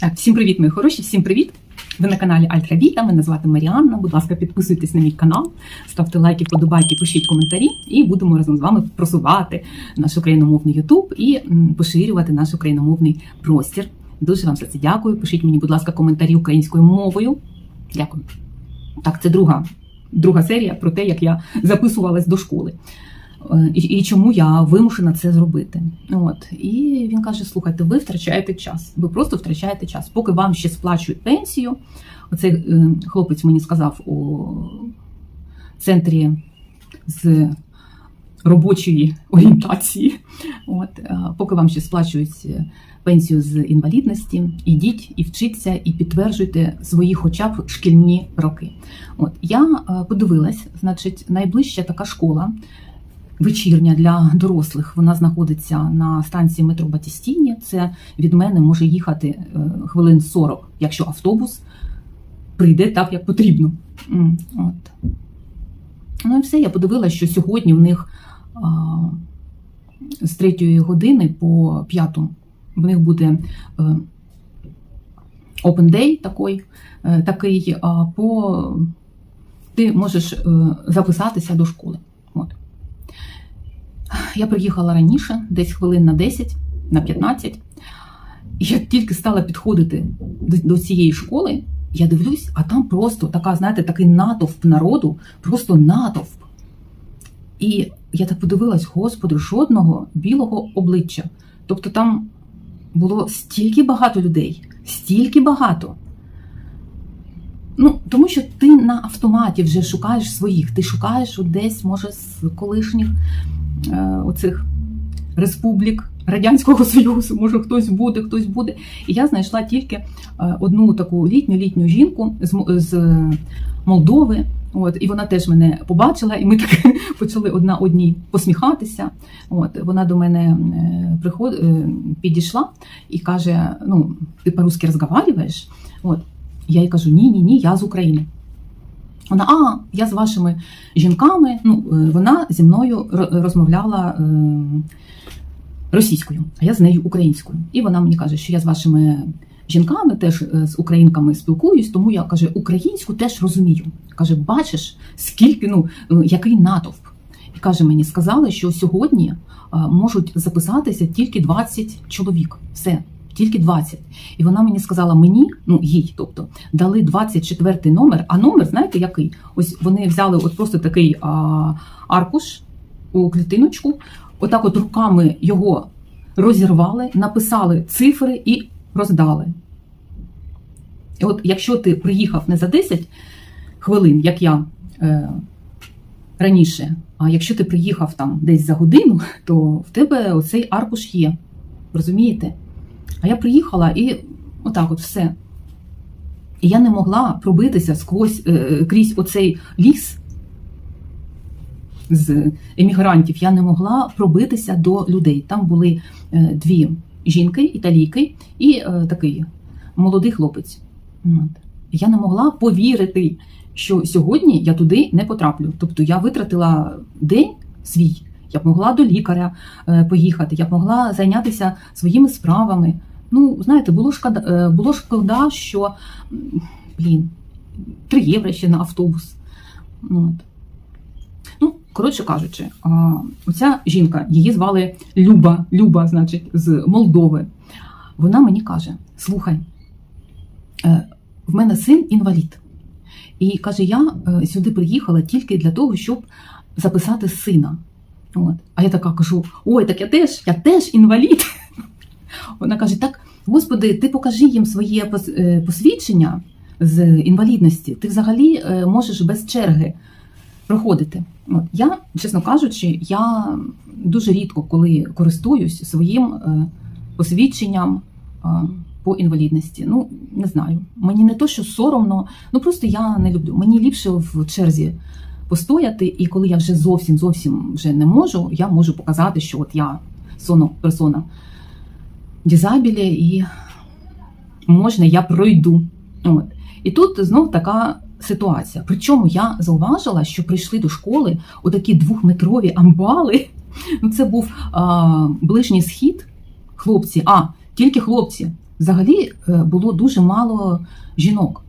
Так, всім привіт, мої хороші, всім привіт! Ви на каналі Альтра Віта, мене звати Маріанна. Будь ласка, підписуйтесь на мій канал, ставте лайки, подобайки, пишіть коментарі, і будемо разом з вами просувати наш україномовний Ютуб і поширювати наш україномовний простір. Дуже вам за це дякую. Пишіть мені, будь ласка, коментарі українською мовою. Дякую. Так, це друга, друга серія про те, як я записувалась до школи. Е, І, і чому я вимушена це зробити? От і він каже: слухайте, ви втрачаєте час, ви просто втрачаєте час. Поки вам ще сплачують пенсію. Оцей е, хлопець мені сказав у центрі з робочої орієнтації. От е, поки вам ще сплачують пенсію з інвалідності, ідіть і вчіться, і підтверджуйте свої, хоча б шкільні роки. От я подивилась, значить, найближча така школа вечірня для дорослих. Вона знаходиться на станції метро Батістіні. Це від мене може їхати е, хвилин 40, якщо автобус прийде так, як потрібно. От. Ну і все, я подивилася, що сьогодні в них з третьої години по п'яту в них буде е, open day такий, е, такий по ти можеш записатися до школи. Я приїхала раніше, десь хвилин на 10, на 15. І я тільки стала підходити до, цієї школи, я дивлюсь, а там просто така, знаєте, такий натовп народу, просто натовп. І я так подивилась, господи, жодного білого обличчя. Тобто там було стільки багато людей, стільки багато. Ну, тому що ти на автоматі вже шукаєш своїх. Ти шукаєш десь, може, з колишніх оцих республік Радянського Союзу, може хтось буде, хтось буде. І я знайшла тільки е, одну таку літню літню жінку з, Молдови. От, і вона теж мене побачила, і ми так почали одна одній посміхатися. От, вона до мене е, приход, е, підійшла і каже: Ну, ти по-русски розмовляєш? От, я їй кажу: ні, ні, ні, я з України. Вона, а, я з вашими жінками. Ну, е, вона зі мною розмовляла е, російською, а я з нею українською. І вона мені каже, що я з вашими жінками, теж е, з українками спілкуюсь, тому я каже, українську теж розумію. Каже, бачиш, скільки, ну, який натовп. І каже мені, сказали, що сьогодні можуть записатися тільки 20 чоловік. Все. Тільки 20. І вона мені сказала мені, ну їй, тобто, дали 24 номер. А номер, знаєте, який? Ось вони взяли от просто такий а, аркуш у клітиночку, отак от руками його розірвали, написали цифри і роздали. І от якщо ти приїхав не за 10 хвилин, як я е, раніше, а якщо ти приїхав там десь за годину, то в тебе оцей аркуш є. Розумієте? А я приїхала і отак от все. І я не могла пробитися сквозь е, крізь оцей ліс з емігрантів. Я не могла пробитися до людей. Там були е, дві жінки, італійки, і е, такий молодий хлопець. Я не могла повірити, що сьогодні я туди не потраплю. Тобто я витратила день свій. Я б могла до лікаря е, поїхати, я б могла зайнятися своїми справами. Ну, знаєте, було шкода, е, було шкода, що блін, 3 євро ще на автобус. От. Ну, коротше кажучи, оця жінка, її звали Люба, Люба, значить, з Молдови. Вона мені каже: слухай, е, в мене син інвалід. І каже, я е, сюди приїхала тільки для того, щоб записати сина. От. А я така кажу: ой, так я теж, я теж інвалід. Вона каже: так, господи, ти покажи їм своє е, посвідчення з інвалідності. Ти взагалі е, можеш без черги проходити. От. Я, чесно кажучи, я дуже рідко коли користуюсь своїм е, посвідченням по інвалідності. Ну, не знаю. Мені не то, що соромно, ну просто я не люблю. Мені ліпше в черзі постояти, і коли я вже зовсім зовсім вже не можу, я можу показати, що от я соно персона дізабілі, і можна, я пройду. От. І тут знов така ситуація. Причому я зауважила, що прийшли до школи отакі двохметрові амбали. Це був а, ближній схід. Хлопці, а тільки хлопці. взагалі е, було дуже мало жінок.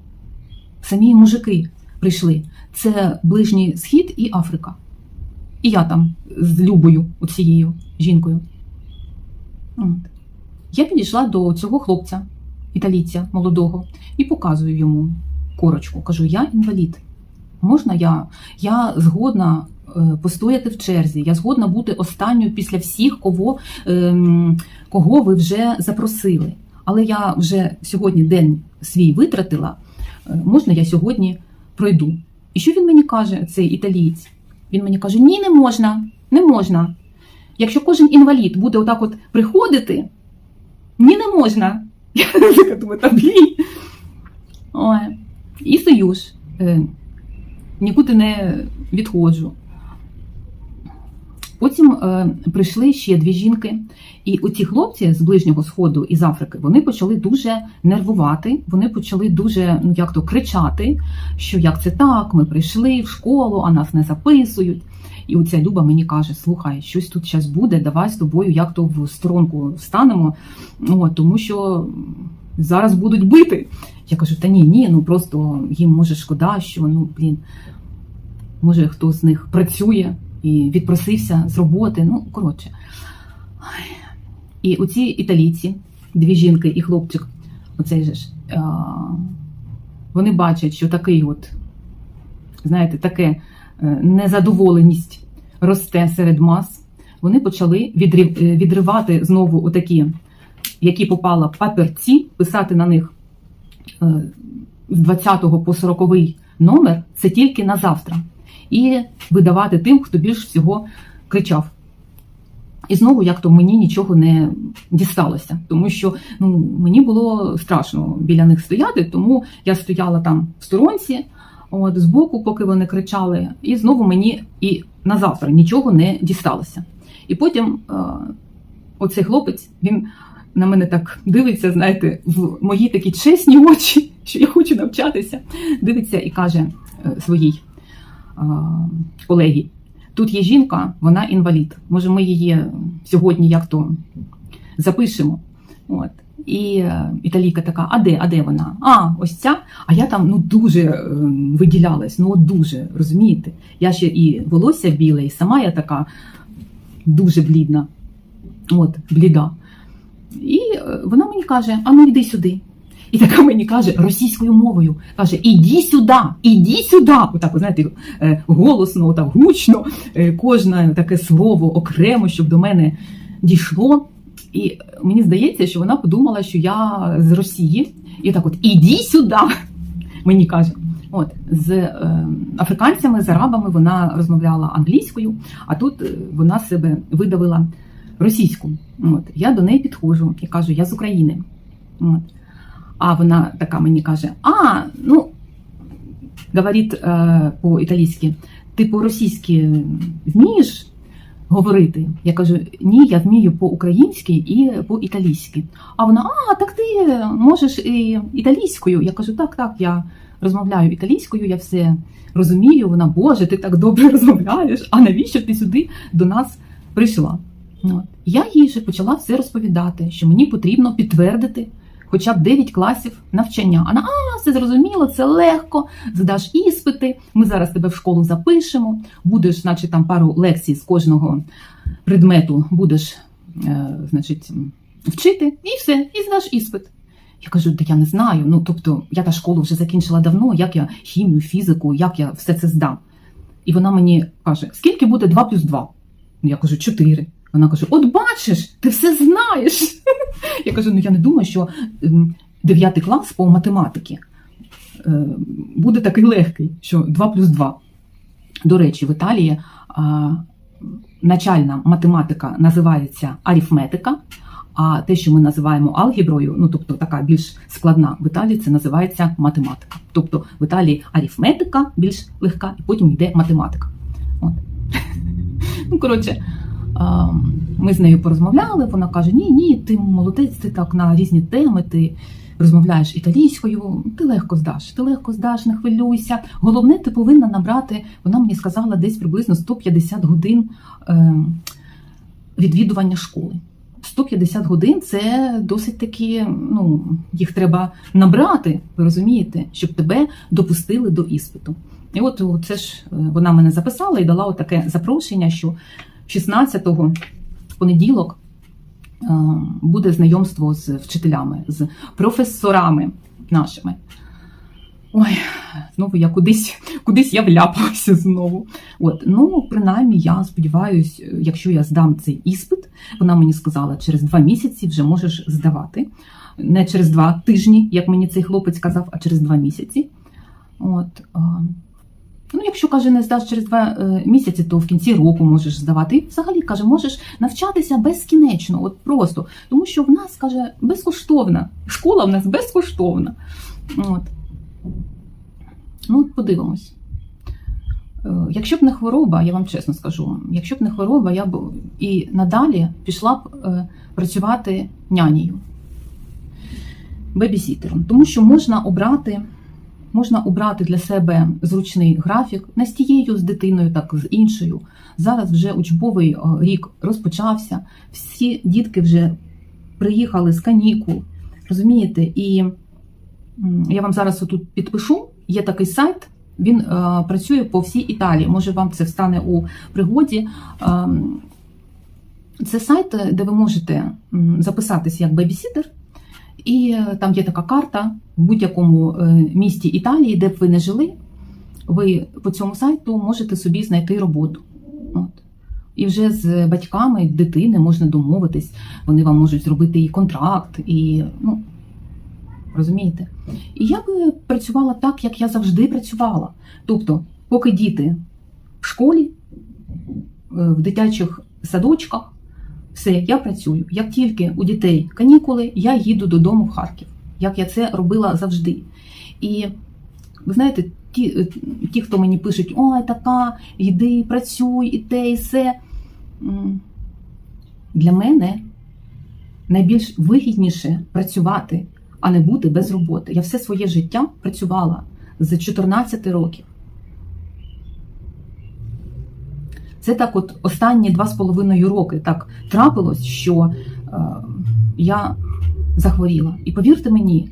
Самі мужики прийшли. Це Ближній Схід і Африка. І я там з Любою, оцією жінкою. От. Я підійшла до цього хлопця, італійця молодого, і показую йому корочку. Кажу: я інвалід. Можна я? Я згодна е, постояти в черзі, я згодна бути останньою після всіх, кого, ем, кого ви вже запросили. Але я вже сьогодні день свій витратила. Е, Можна я сьогодні пройду? І що він мені каже, цей італієць? Він мені каже: ні, не можна, не можна. Якщо кожен інвалід буде отак от приходити, ні, не можна. Я така думаю, та блін. І стою ж, е, нікуди не відходжу. Потім е, прийшли ще дві жінки, і оці хлопці з Ближнього Сходу і з Африки вони почали дуже нервувати, вони почали дуже ну як то кричати, що як це так, ми прийшли в школу, а нас не записують. І оця Люба мені каже: слухай, щось тут зараз буде, давай з тобою як то в сторонку встанемо, От, тому що зараз будуть бити. Я кажу, та ні, ні, ну просто їм може шкода, що ну блін, може хто з них працює і відпросився з роботи. Ну, коротше. І оці італійці, дві жінки і хлопчик, оцей же ж, вони бачать, що такий от, знаєте, таке незадоволеність росте серед мас. Вони почали е, відривати знову отакі, які попала папірці, писати на них е, з 20 по 40 номер, це тільки на завтра. І видавати тим, хто більш всього кричав. І знову, як то мені нічого не дісталося, тому що ну, мені було страшно біля них стояти, тому я стояла там в сторонці, от, збоку, поки вони кричали, і знову мені і на завтра нічого не дісталося. І потім е, оцей хлопець, він на мене так дивиться, знаєте, в мої такі чесні очі, що я хочу навчатися, дивиться і каже е, своїй е, колегі. Тут є жінка, вона інвалід. Може, ми її сьогодні як то запишемо. От. І е, італійка така: а де? А де вона? А, ось ця. А я там ну дуже е, виділялась, ну от дуже, розумієте? Я ще і волосся біле, і сама я така дуже блідна. От, бліда. І е, вона мені каже: а ну йди сюди. І така мені каже російською мовою. Каже: Іди сюди, іди сюди. Отак, знаєте, голосно, отак гучно, кожне таке слово окремо, щоб до мене дійшло. І мені здається, що вона подумала, що я з Росії. І так, от іди сюди, мені каже. От з е, африканцями, з арабами вона розмовляла англійською, а тут е, вона себе видавила російську. От я до неї підходжу і кажу, я з України. От. А вона така мені каже: А, ну, говорить е, по-італійськи, ти по-російськи вмієш говорити? Я кажу, ні, я вмію по-українськи і по-італійськи. А вона, а, так ти можеш і італійською. Я кажу, так, так, я розмовляю італійською, я все розумію. Вона, Боже, ти так добре розмовляєш, а навіщо ти сюди до нас прийшла? Я їй же почала все розповідати, що мені потрібно підтвердити хоча б 9 класів навчання. Вона, а, все зрозуміло, це легко, здаш іспити, ми зараз тебе в школу запишемо, будеш, значить, там пару лекцій з кожного предмету будеш, е, значить, вчити, і все, і здаш іспит. Я кажу, да я не знаю. Ну, тобто, я та школу вже закінчила давно, як я хімію, фізику, як я все це здам. І вона мені каже: скільки буде 2 плюс 2? Ну, я кажу, 4. Вона каже: От бачиш, ти все знаєш. Я кажу: ну я не думаю, що ем, 9 клас по математиці е, буде такий легкий, що 2 плюс 2. До речі, в Італії начальна математика називається арифметика, а те, що ми називаємо алгеброю, ну тобто така більш складна в Італії, це називається математика. Тобто в Італії арифметика більш легка, і потім йде математика. От. Ну, коротше, ми з нею порозмовляли. Вона каже: Ні, ні, ти молодець, ти так на різні теми. Ти розмовляєш італійською, ти легко здаш, ти легко здаш, не хвилюйся. Головне, ти повинна набрати, вона мені сказала, десь приблизно 150 годин е, відвідування школи. 150 годин це досить таки, ну, їх треба набрати, ви розумієте, щоб тебе допустили до іспиту. І от це ж е, вона мене записала і дала таке запрошення, що 16-го в понеділок е, буде знайомство з вчителями, з професорами нашими. Ой, знову я кудись, кудись я вляпалася знову. От, ну, принаймні, я сподіваюся, якщо я здам цей іспит, вона мені сказала, через два місяці вже можеш здавати. Не через два тижні, як мені цей хлопець казав, а через два місяці. От, а, ну, якщо каже, не здаш через два е, місяці, то в кінці року можеш здавати. І взагалі каже, можеш навчатися безкінечно, от просто. Тому що в нас каже безкоштовна. Школа в нас безкоштовна. От. Ну, подивимось. Е, Якщо б не хвороба, я вам чесно скажу, якщо б не хвороба, я б і надалі пішла б е, працювати нянею, бебісітером. Тому що можна обрати, можна обрати для себе зручний графік не з тією з дитиною, так з іншою. Зараз вже учбовий е, рік розпочався, всі дітки вже приїхали з канікул, розумієте? І я вам зараз отут підпишу. Є такий сайт, він е, працює по всій Італії. Може, вам це встане у пригоді. Е, це сайт, де ви можете записатися як бебісітер, і е, там є така карта в будь-якому е, місті Італії, де б ви не жили. Ви по цьому сайту можете собі знайти роботу. От. І вже з батьками дитини можна домовитись, вони вам можуть зробити і контракт, і ну, розумієте? І я би працювала так, як я завжди працювала. Тобто, поки діти в школі, е, в дитячих садочках, все, я працюю. Як тільки у дітей канікули, я їду додому в Харків, як я це робила завжди. І ви знаєте, ті, е, ті хто мені пишуть, ой, така, йди, працюй, і те, і все. Для мене найбільш вигідніше працювати, а не бути без роботи. Я все своє життя працювала з 14 років. Це так, от останні два з половиною роки так трапилось, що е, я захворіла. І повірте мені,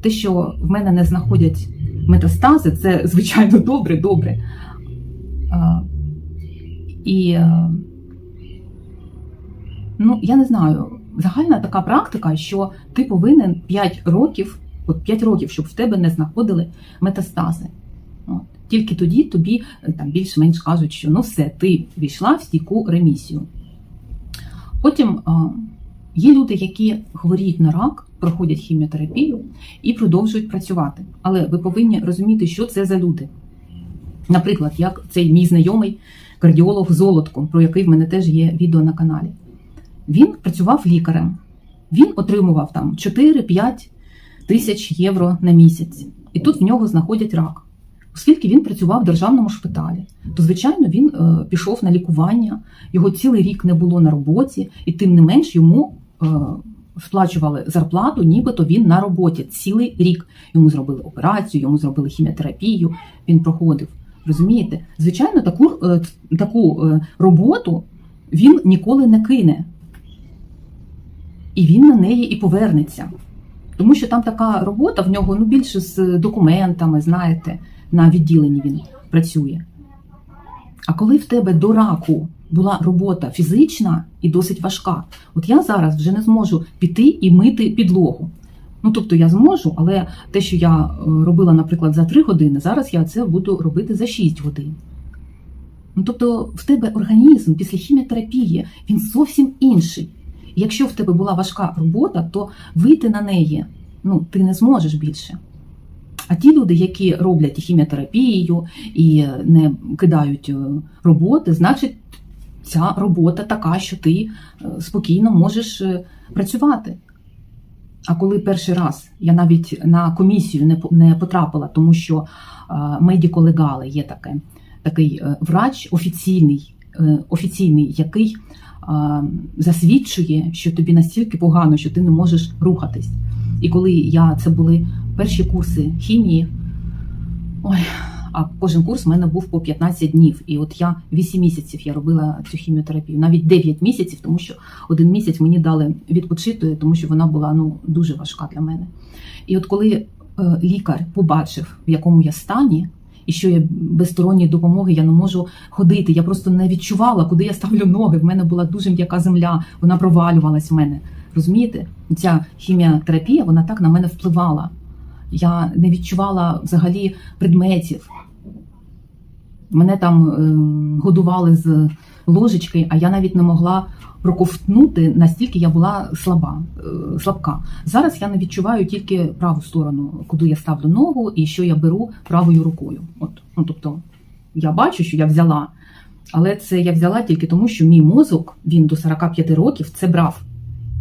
те, що в мене не знаходять метастази, це звичайно добре, добре. Е, і е, ну, я не знаю, загальна така практика, що ти повинен 5 років, от 5 років, щоб в тебе не знаходили метастази. Тільки тоді тобі е, там більш-менш кажуть, що ну все, ти війшла в стійку ремісію. Потім є люди, які хворіють на рак, проходять хіміотерапію і продовжують працювати. Але ви повинні розуміти, що це за люди. Наприклад, як цей мій знайомий кардіолог Золотко, про який в мене теж є відео на каналі. Він працював лікарем. Він отримував там 4-5 тисяч євро на місяць. І тут в нього знаходять рак. Оскільки він працював в державному шпиталі, то звичайно він е, пішов на лікування, його цілий рік не було на роботі, і тим не менш йому е, сплачували зарплату, нібито він на роботі цілий рік. Йому зробили операцію, йому зробили хіміотерапію, він проходив. Розумієте? Звичайно, таку, е, таку е, роботу він ніколи не кине. І він на неї і повернеться. Тому що там така робота в нього ну, більше з документами, знаєте, на відділенні він працює. А коли в тебе до раку була робота фізична і досить важка, от я зараз вже не зможу піти і мити підлогу. Ну, тобто я зможу, але те, що я е, робила, наприклад, за 3 години, зараз я це буду робити за 6 годин. Ну, тобто, в тебе організм після хіміотерапії він зовсім інший. Якщо в тебе була важка робота, то вийти на неї ну, ти не зможеш більше. А ті люди, які роблять хіміотерапію і не кидають е, роботи, значить, ця робота така, що ти е, спокійно можеш е, працювати. А коли перший раз я навіть на комісію не потрапила, тому що медико-легали є таке, такий е, врач офіційний, е, офіційний, який засвідчує, що тобі настільки погано, що ти не можеш рухатись. І коли я це були перші курси хімії, ой, А кожен курс в мене був по 15 днів. І от я 8 місяців я робила цю хіміотерапію, навіть 9 місяців, тому що один місяць мені дали відпочити, тому що вона була ну дуже важка для мене. І от коли е, лікар побачив, в якому я стані, і що я без сторонньої допомоги я не можу ходити. Я просто не відчувала, куди я ставлю ноги. В мене була дуже м'яка земля, вона провалювалась в мене. Розумієте? Ця хіміотерапія вона так на мене впливала. Я не відчувала взагалі предметів. Мене там е, годували з ложечки, а я навіть не могла проковтнути, настільки я була слаба, е, слабка. Зараз я не відчуваю тільки праву сторону, куди я ставлю ногу і що я беру правою рукою. От, ну, тобто я бачу, що я взяла, але це я взяла тільки тому, що мій мозок він до 45 років це брав.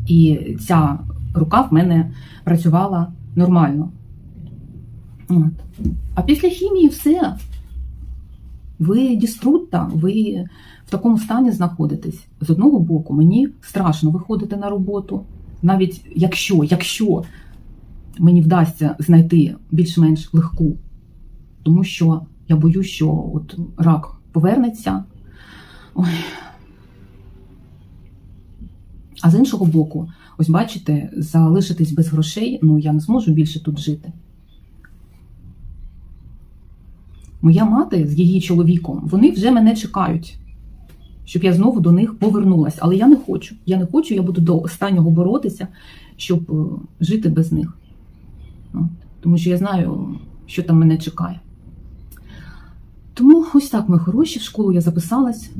І ця рука в мене працювала нормально. А після хімії все. Ви діструтта, ви в такому стані знаходитесь. З одного боку, мені страшно виходити на роботу, навіть якщо, якщо мені вдасться знайти більш-менш легку, тому що я боюсь, що от рак повернеться. Ой. А з іншого боку, ось бачите, залишитись без грошей, ну я не зможу більше тут жити. Моя мати з її чоловіком, вони вже мене чекають, щоб я знову до них повернулася. Але я не хочу. Я не хочу, я буду до останнього боротися, щоб е, жити без них. Тому що я знаю, що там мене чекає. Тому ось так, ми хороші, в школу я записалась.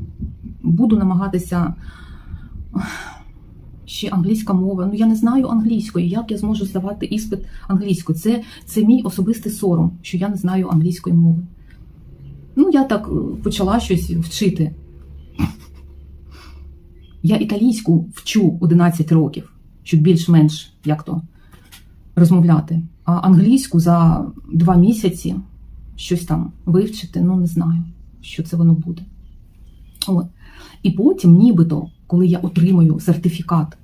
Буду намагатися ще англійська мова. Ну я не знаю англійської. Як я зможу здавати іспит англійською? Це, це мій особистий сором, що я не знаю англійської мови. Ну, я так е, почала щось вчити. Я італійську вчу 11 років, щоб більш-менш як то розмовляти. А англійську за два місяці щось там вивчити, ну не знаю, що це воно буде. От. І потім, нібито, коли я отримую сертифікат,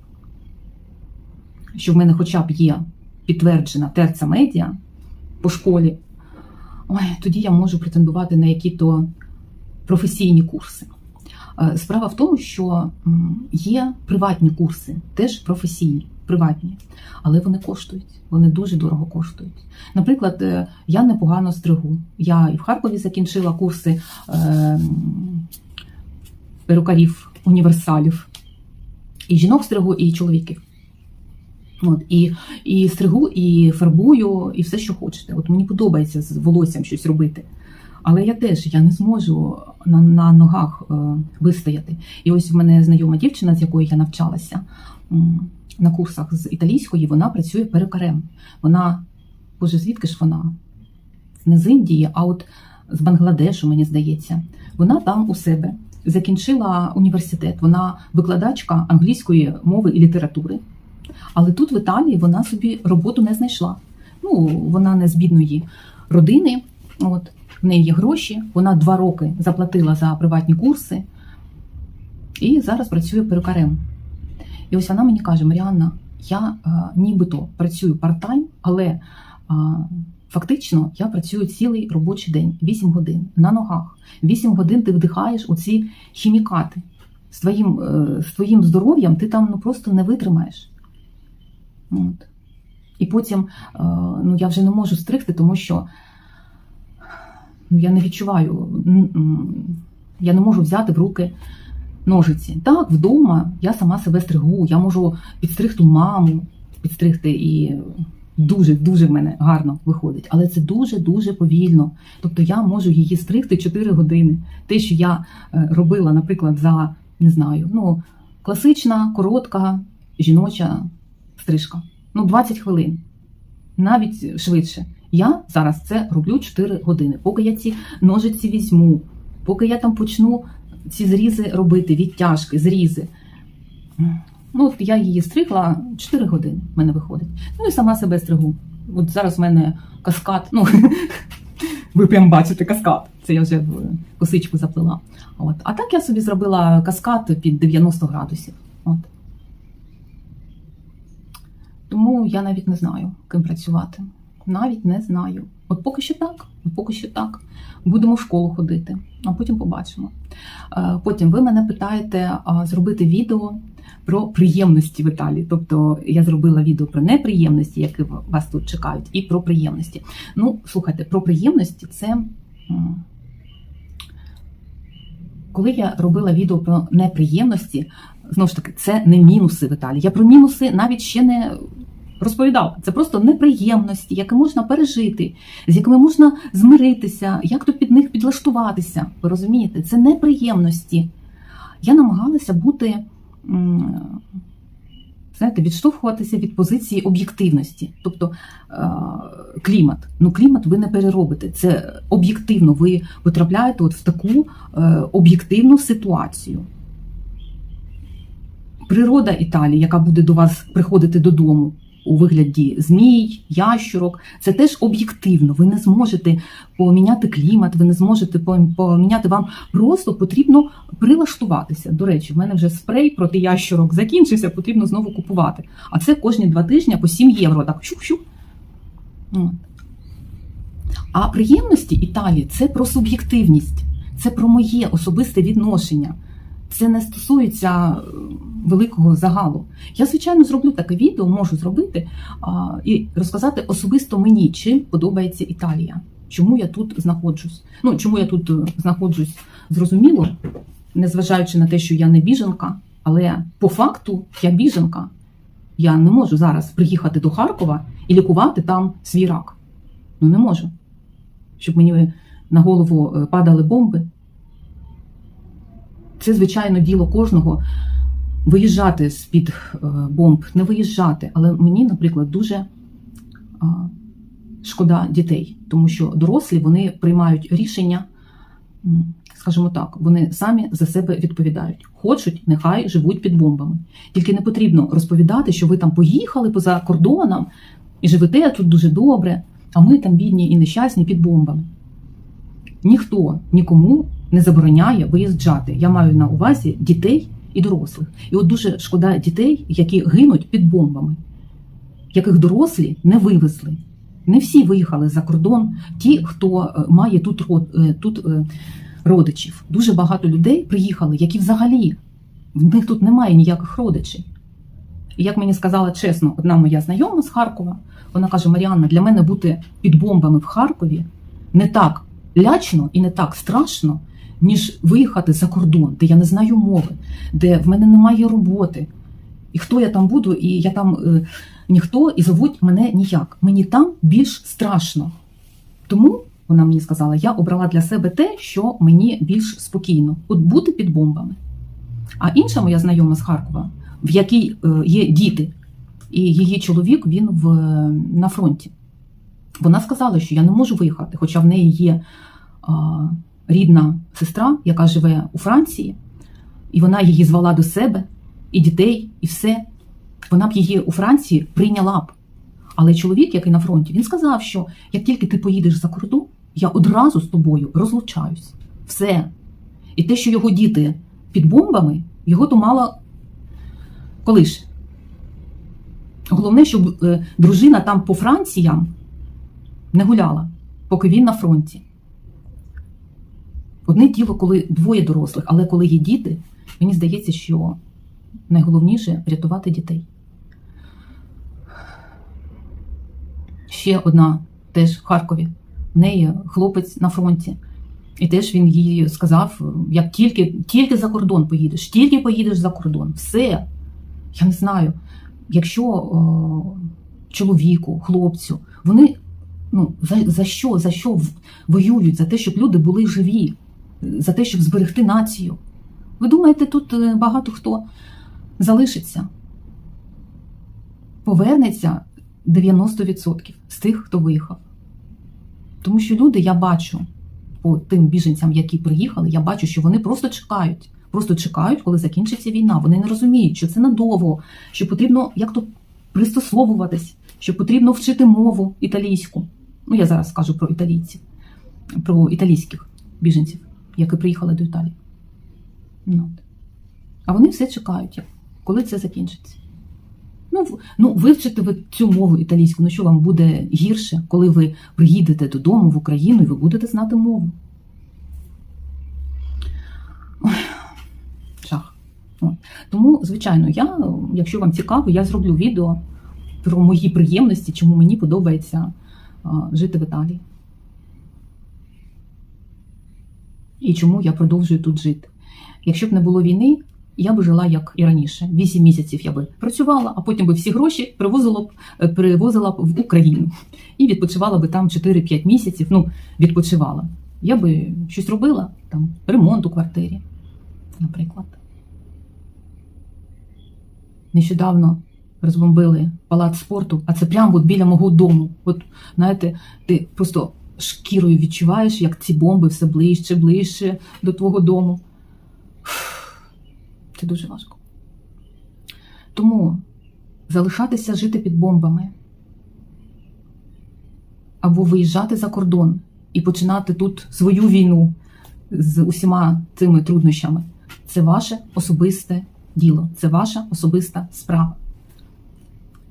що в мене хоча б є підтверджена терця медіа по школі, ой, тоді я можу претендувати на які-то професійні курси. Е, Справа в тому, що є приватні курси, теж професійні, приватні, але вони коштують, вони дуже дорого коштують. Наприклад, е, я непогано стригу. Я і в Харкові закінчила курси е, перукарів, універсалів, і жінок стригу, і чоловіків. От, і, і стригу, і фарбую, і все, що хочете. От мені подобається з волоссям щось робити. Але я теж я не зможу на, на ногах е, вистояти. І ось в мене знайома дівчина, з якою я навчалася на курсах з італійської, вона працює перукарем. Вона, боже, звідки ж вона? Не з Індії, а от з Бангладешу, мені здається. Вона там у себе закінчила університет. Вона викладачка англійської мови і літератури. Але тут в Італії вона собі роботу не знайшла. Ну, вона не з бідної родини. От в неї є гроші. Вона два роки заплатила за приватні курси і зараз працює перукарем. І ось вона мені каже: Маріанна, я е, нібито працюю парт-тайм, але е, фактично я працюю цілий робочий день, 8 годин на ногах. 8 годин ти вдихаєш оці хімікати. З твоїм, е, з твоїм здоров'ям ти там ну, просто не витримаєш. От. І потім е, ну, я вже не можу стригти, тому що ну, я не відчуваю, я не можу взяти в руки ножиці. Так, вдома я сама себе стригу, я можу підстригти маму, підстригти і дуже дуже в мене гарно виходить. Але це дуже-дуже повільно. Тобто я можу її стригти 4 години. Те, що я е, робила, наприклад, за не знаю, ну, класична, коротка, жіноча стрижка. Ну, 20 хвилин, навіть швидше. Я зараз це роблю 4 години. Поки я ці ножиці візьму, поки я там почну ці зрізи робити, відтяжки, зрізи. Ну, от я її стригла 4 години в мене виходить. Ну і сама себе стригу. От зараз в мене каскад, ну ви прям бачите каскад. Це я вже в косичку заплела. От. А так я собі зробила каскад під 90 градусів. От. Тому я навіть не знаю, ким працювати. Навіть не знаю. От поки що так, поки що так. Будемо в школу ходити, а потім побачимо. Е, Потім ви мене питаєте зробити відео про приємності в Італії. Тобто я зробила відео про неприємності, які вас тут чекають, і про приємності. Ну, слухайте, про приємності це. Коли я робила відео про неприємності, знову ж таки, це не мінуси в Італії. Я про мінуси навіть ще не розповідала. Це просто неприємності, які можна пережити, з якими можна змиритися, як то під них підлаштуватися. Ви розумієте? Це неприємності. Я намагалася бути, знаєте, відштовхуватися від позиції об'єктивності. Тобто е, клімат. Ну, клімат ви не переробите. Це об'єктивно. Ви потрапляєте от в таку е, об'єктивну ситуацію. Природа Італії, яка буде до вас приходити додому у вигляді змій, ящурок, це теж об'єктивно. Ви не зможете поміняти клімат, ви не зможете поміняти вам. Просто потрібно прилаштуватися. До речі, в мене вже спрей проти ящурок закінчився, потрібно знову купувати. А це кожні два тижні по 7 євро. Так щук-щук. А приємності Італії це про суб'єктивність, це про моє особисте відношення. Це не стосується великого загалу. Я, звичайно, зроблю таке відео, можу зробити і розказати особисто мені, чим подобається Італія, чому я тут знаходжусь. Ну, чому я тут е, знаходжусь, зрозуміло, незважаючи на те, що я не біженка, але по факту я біженка. Я не можу зараз приїхати до Харкова і лікувати там свій рак. Ну не можу. Щоб мені на голову е, падали бомби. Це, звичайно, діло кожного виїжджати з-під е, бомб, не виїжджати. Але мені, наприклад, дуже шкода дітей, тому що дорослі вони приймають рішення, скажімо так, вони самі за себе відповідають. Хочуть, нехай живуть під бомбами. Тільки не потрібно розповідати, що ви там поїхали поза кордоном і живете тут дуже добре, а ми там бідні і нещасні під бомбами. Ніхто нікому не забороняє виїжджати. Я маю на увазі дітей і дорослих. І от дуже шкода дітей, які гинуть під бомбами, яких дорослі не вивезли. Не всі виїхали за кордон, ті, хто е, має тут, е, тут е, родичів. Дуже багато людей приїхали, які взагалі в них тут немає ніяких родичів. І як мені сказала чесно, одна моя знайома з Харкова, вона каже: Маріанна, для мене бути під бомбами в Харкові не так лячно і не так страшно, ніж виїхати за кордон, де я не знаю мови, де в мене немає роботи. І хто я там буду, і я там е, ніхто, і зовуть мене ніяк. Мені там більш страшно. Тому вона мені сказала, я обрала для себе те, що мені більш спокійно, от бути під бомбами. А інша моя знайома з Харкова, в якій е, є діти, і її чоловік він в, на фронті. Вона сказала, що я не можу виїхати, хоча в неї є а, рідна сестра, яка живе у Франції, і вона її звала до себе, і дітей, і все. Вона б її у Франції прийняла б. Але чоловік, який на фронті, він сказав, що як тільки ти поїдеш за кордон, я одразу з тобою розлучаюсь. Все. І те, що його діти під бомбами, його то мало колиш. Головне, щоб е, дружина там по Франціям не гуляла, поки він на фронті. Одне діло, коли двоє дорослих, але коли є діти, мені здається, що найголовніше рятувати дітей. Ще одна теж в Харкові. В неї хлопець на фронті. І теж він їй сказав: як тільки, тільки за кордон поїдеш, тільки поїдеш за кордон, все. Я не знаю, якщо о, чоловіку, хлопцю, вони ну, за, за що, за що воюють? За те, щоб люди були живі, за те, щоб зберегти націю. Ви думаєте, тут е, багато хто залишиться? Повернеться 90% з тих, хто виїхав. Тому що люди, я бачу по тим біженцям, які приїхали, я бачу, що вони просто чекають. Просто чекають, коли закінчиться війна. Вони не розуміють, що це надовго, що потрібно як то пристосовуватись, що потрібно вчити мову італійську. Ну, я зараз скажу про італійців, про італійських біженців, які приїхали до Італії. Ну. А вони все чекають, коли це закінчиться. Ну, ну, вивчите ви цю мову італійську, ну що вам буде гірше, коли ви приїдете додому в Україну і ви будете знати мову. Ой, Жах. Тому, звичайно, я, якщо вам цікаво, я зроблю відео про мої приємності, чому мені подобається а, жити в Італії. І чому я продовжую тут жити. Якщо б не було війни, я б жила як і раніше. Вісім місяців я би працювала, а потім би всі гроші привозила б, е, привозила б в Україну і відпочивала би там 4-5 місяців. Ну, відпочивала. Я би щось робила, там ремонт у квартирі, наприклад. Нещодавно розбомбили палац спорту, а це прямо от біля мого дому. От знаєте, ти просто шкірою відчуваєш, як ці бомби все ближче, ближче до твого дому. Це дуже важко. Тому залишатися жити під бомбами або виїжджати за кордон і починати тут свою війну з усіма цими труднощами це ваше особисте діло, це ваша особиста справа.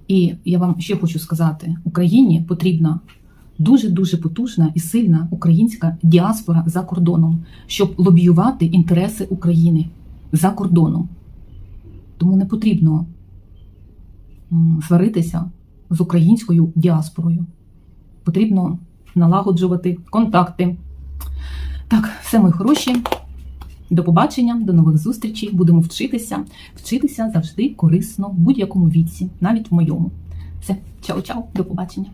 І я вам ще хочу сказати: Україні потрібна дуже-дуже потужна і сильна українська діаспора за кордоном, щоб лобіювати інтереси України за кордоном. Тому не потрібно сваритися з українською діаспорою. Потрібно налагоджувати контакти. Так, все мої хороші. До побачення, до нових зустрічей. Будемо вчитися. Вчитися завжди корисно в будь-якому віці, навіть в моєму. Все, чао-чао, до побачення.